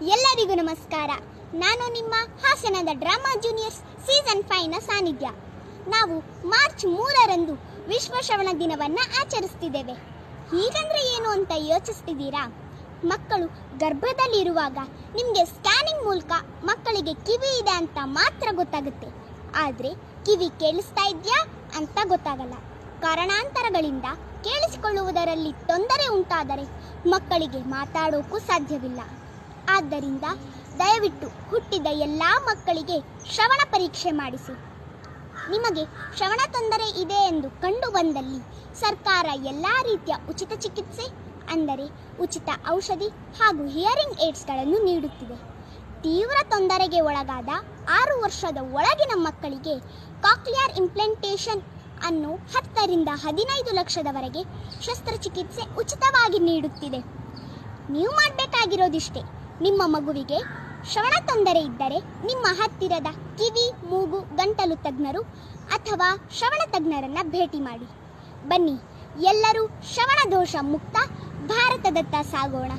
ಎಲ್ಲರಿಗೂ ನಮಸ್ಕಾರ. ನಾನು ನಿಮ್ಮ ಹಾಸನದ ಡ್ರಾಮಾ ಜೂನಿಯರ್ಸ್ ಸೀಸನ್ ಫೈವ್ನ ಸಾನ್ನಿಧ್ಯ ನಾವು ಮಾರ್ಚ್ ಮೂರರಂದು ವಿಶ್ವ ಶ್ರವಣ ದಿನವನ್ನು ಆಚರಿಸ್ತಿದ್ದೇವೆ. ಹೀಗಂದ್ರೆ ಏನು ಅಂತ ಯೋಚಿಸ್ತಿದ್ದೀರಾ? ಮಕ್ಕಳು ಗರ್ಭದಲ್ಲಿರುವಾಗ ನಿಮಗೆ ಸ್ಕ್ಯಾನಿಂಗ್ ಮೂಲಕ ಮಕ್ಕಳಿಗೆ ಕಿವಿ ಇದೆ ಅಂತ ಮಾತ್ರ ಗೊತ್ತಾಗುತ್ತೆ. ಆದರೆ ಕಿವಿ ಕೇಳಿಸ್ತಾ ಇದೆಯಾ ಅಂತ ಗೊತ್ತಾಗಲ್ಲ. ಕಾರಣಾಂತರಗಳಿಂದ ಕೇಳಿಸಿಕೊಳ್ಳುವುದರಲ್ಲಿ ತೊಂದರೆ ಉಂಟಾದರೆ ಮಕ್ಕಳಿಗೆ ಮಾತಾಡೋಕ್ಕೂ ಸಾಧ್ಯವಿಲ್ಲ. ಆದ್ದರಿಂದ ದಯವಿಟ್ಟು ಹುಟ್ಟಿದ ಎಲ್ಲ ಮಕ್ಕಳಿಗೆ ಶ್ರವಣ ಪರೀಕ್ಷೆ ಮಾಡಿಸಿ. ನಿಮಗೆ ಶ್ರವಣ ತೊಂದರೆ ಇದೆ ಎಂದು ಕಂಡು ಬಂದಲ್ಲಿ ಸರ್ಕಾರ ಎಲ್ಲ ರೀತಿಯ ಉಚಿತ ಚಿಕಿತ್ಸೆ, ಅಂದರೆ ಉಚಿತ ಔಷಧಿ ಹಾಗೂ ಹಿಯರಿಂಗ್ ಏಡ್ಸ್ಗಳನ್ನು ನೀಡುತ್ತಿದೆ. ತೀವ್ರ ತೊಂದರೆಗೆ ಒಳಗಾದ ಆರು ವರ್ಷದ ಒಳಗಿನ ಮಕ್ಕಳಿಗೆ ಕಾಕ್ಲಿಯರ್ ಇಂಪ್ಲೆಂಟೇಷನ್ ಅನ್ನು ಹತ್ತರಿಂದ ಹದಿನೈದು ಲಕ್ಷದವರೆಗೆ ಶಸ್ತ್ರಚಿಕಿತ್ಸೆ ಉಚಿತವಾಗಿ ನೀಡುತ್ತಿದೆ. ನೀವು ಮಾಡಬೇಕಾಗಿರೋದಿಷ್ಟೇ. ನಿಮ್ಮ ಮಗುವಿಗೆ ಶ್ರವಣ ತೊಂದರೆ ಇದ್ದರೆ ನಿಮ್ಮ ಹತ್ತಿರದ ಕಿವಿ, ಮೂಗು, ಗಂಟಲು ತಜ್ಞರು ಅಥವಾ ಶ್ರವಣ ತಜ್ಞರನ್ನ ಭೇಟಿ ಮಾಡಿ. ಬನ್ನಿ, ಎಲ್ಲರೂ ಶ್ರವಣ ದೋಷ ಮುಕ್ತ ಭಾರತದತ್ತ ಸಾಗೋಣ.